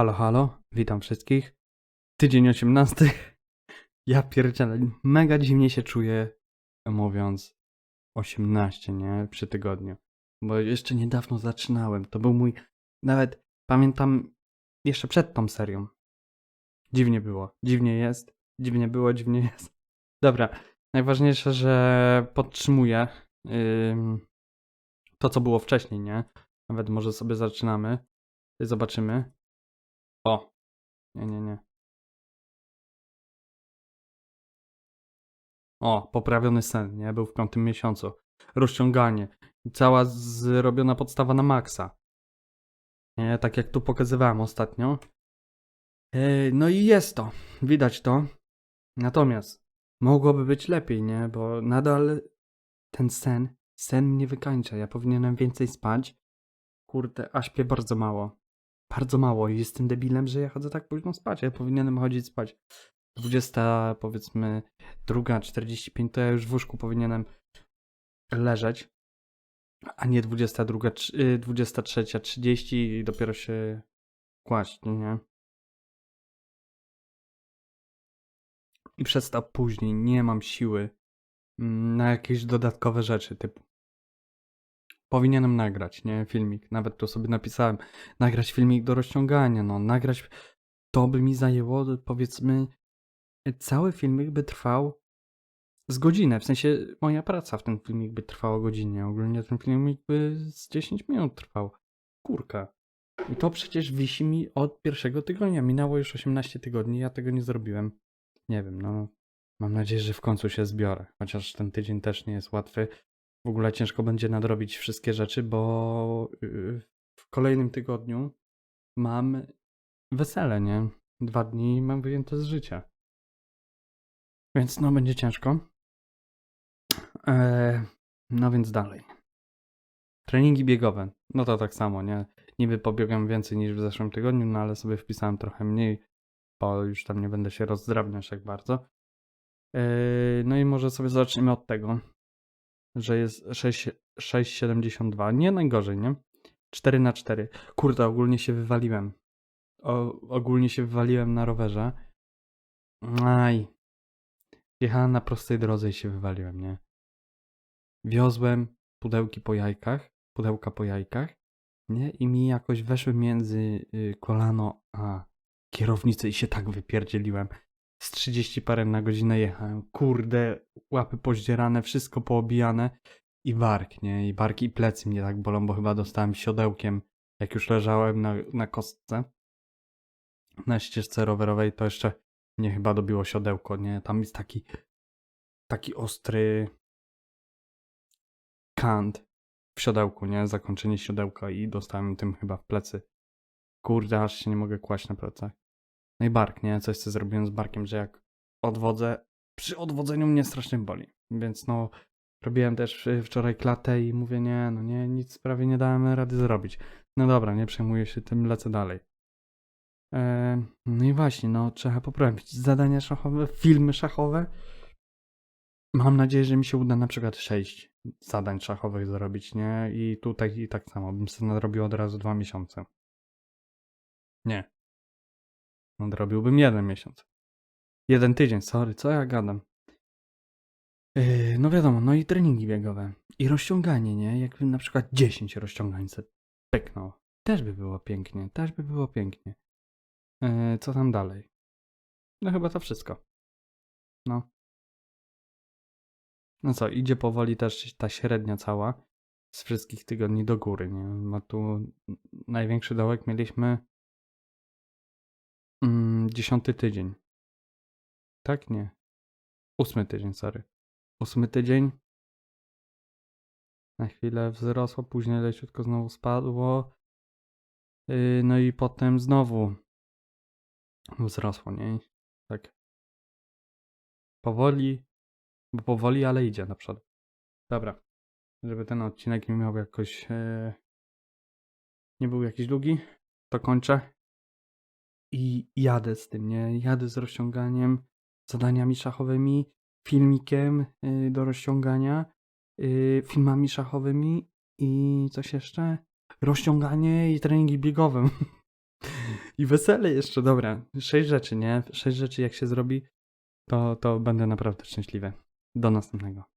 Halo, halo, witam wszystkich. Tydzień 18. Ja pierdzielę, mega dziwnie się czuję, mówiąc 18, nie? Przy tygodniu. Bo jeszcze niedawno zaczynałem. To był mój, nawet pamiętam, jeszcze przed tą serią. Dziwnie było, dziwnie jest, dziwnie było, dziwnie jest. Dobra, najważniejsze, że podtrzymuję ym, to, co było wcześniej, nie? Nawet może sobie zaczynamy. Zobaczymy. O. Nie, nie, nie. O, poprawiony sen, nie? Był w piątym miesiącu. Rozciąganie. Cała zrobiona podstawa na maksa. Nie, tak jak tu pokazywałem ostatnio. Ej, no i jest to. Widać to. Natomiast mogłoby być lepiej, nie? Bo nadal ten sen, sen mnie wykańcza. Ja powinienem więcej spać. Kurde, a śpię bardzo mało. Bardzo mało i jestem debilem, że ja chodzę tak późno spać. Ja powinienem chodzić spać. 20, powiedzmy, druga, 45, to ja już w łóżku powinienem leżeć. A nie 22, trz- y, 23, 30 i dopiero się kłaść, nie? I przez to później nie mam siły mm, na jakieś dodatkowe rzeczy, typu powinienem nagrać, nie? Filmik. Nawet tu sobie napisałem. Nagrać filmik do rozciągania, no. Nagrać. To by mi zajęło, powiedzmy, cały filmik by trwał z godzinę. W sensie moja praca w ten filmik by trwała godzinę. Ogólnie ten filmik by z 10 minut trwał. Kurka. I to przecież wisi mi od pierwszego tygodnia. Minęło już 18 tygodni, ja tego nie zrobiłem. Nie wiem, no. Mam nadzieję, że w końcu się zbiorę. Chociaż ten tydzień też nie jest łatwy w ogóle ciężko będzie nadrobić wszystkie rzeczy, bo yy, w kolejnym tygodniu mam wesele, nie? Dwa dni mam wyjęte z życia. Więc no, będzie ciężko. Eee, no więc dalej. Treningi biegowe. No to tak samo, nie? Niby pobiegam więcej niż w zeszłym tygodniu, no ale sobie wpisałem trochę mniej, bo już tam nie będę się rozdrabniać jak bardzo. Eee, no i może sobie zaczniemy od tego, że jest 6 6,72. Nie najgorzej, nie? 4 na 4 Kurde, ogólnie się wywaliłem. O, ogólnie się wywaliłem na rowerze. Aj. Jechałem na prostej drodze i się wywaliłem, nie? Wiozłem pudełki po jajkach, pudełka po jajkach, nie? I mi jakoś weszły między y, kolano a kierownicę i się tak wypierdzieliłem z 30 parę na godzinę jechałem. Kurde, łapy pozdzierane, wszystko poobijane i bark, nie? I barki i plecy mnie tak bolą, bo chyba dostałem siodełkiem, jak już leżałem na, na kostce. Na ścieżce rowerowej to jeszcze mnie chyba dobiło siodełko, nie? Tam jest taki taki ostry kant w siodełku, nie? Zakończenie siodełka i dostałem tym chyba w plecy. Kurde, aż się nie mogę kłaść na plecach. No i bark, nie? Coś co zrobiłem z barkiem, że jak odwodzę, przy odwodzeniu mnie strasznie boli. Więc no, robiłem też wczoraj klatę i mówię, nie, no nie, nic prawie nie dałem rady zrobić. No dobra, nie przejmuję się tym, lecę dalej. Eee, no i właśnie, no trzeba poprawić zadania szachowe, filmy szachowe. Mam nadzieję, że mi się uda na przykład 6 zadań szachowych zrobić, nie? I tutaj i tak samo, bym sobie nadrobił od razu dwa miesiące. Nie, Nadrobiłbym jeden miesiąc. Jeden tydzień, sorry, co ja gadam. Yy, no wiadomo, no i treningi biegowe. I rozciąganie, nie? Jakbym na przykład 10 rozciągań se peknął. Też by było pięknie, też by było pięknie. Yy, co tam dalej? No chyba to wszystko. No. No co, idzie powoli też ta średnia cała z wszystkich tygodni do góry, nie? Ma tu największy dołek mieliśmy Mm, dziesiąty tydzień. Tak? Nie. Ósmy tydzień, sorry. Ósmy tydzień. Na chwilę wzrosło, później leciutko znowu spadło. Yy, no i potem znowu wzrosło, nie? Tak. Powoli, bo powoli, ale idzie na przód. Dobra. Żeby ten odcinek nie miał jakoś. Yy, nie był jakiś długi, to kończę i jadę z tym, nie? Jadę z rozciąganiem, zadaniami szachowymi, filmikiem y, do rozciągania, y, filmami szachowymi i coś jeszcze? Rozciąganie i treningi biegowe. I wesele jeszcze, dobra. Sześć rzeczy, nie? Sześć rzeczy jak się zrobi, to, to będę naprawdę szczęśliwy. Do następnego.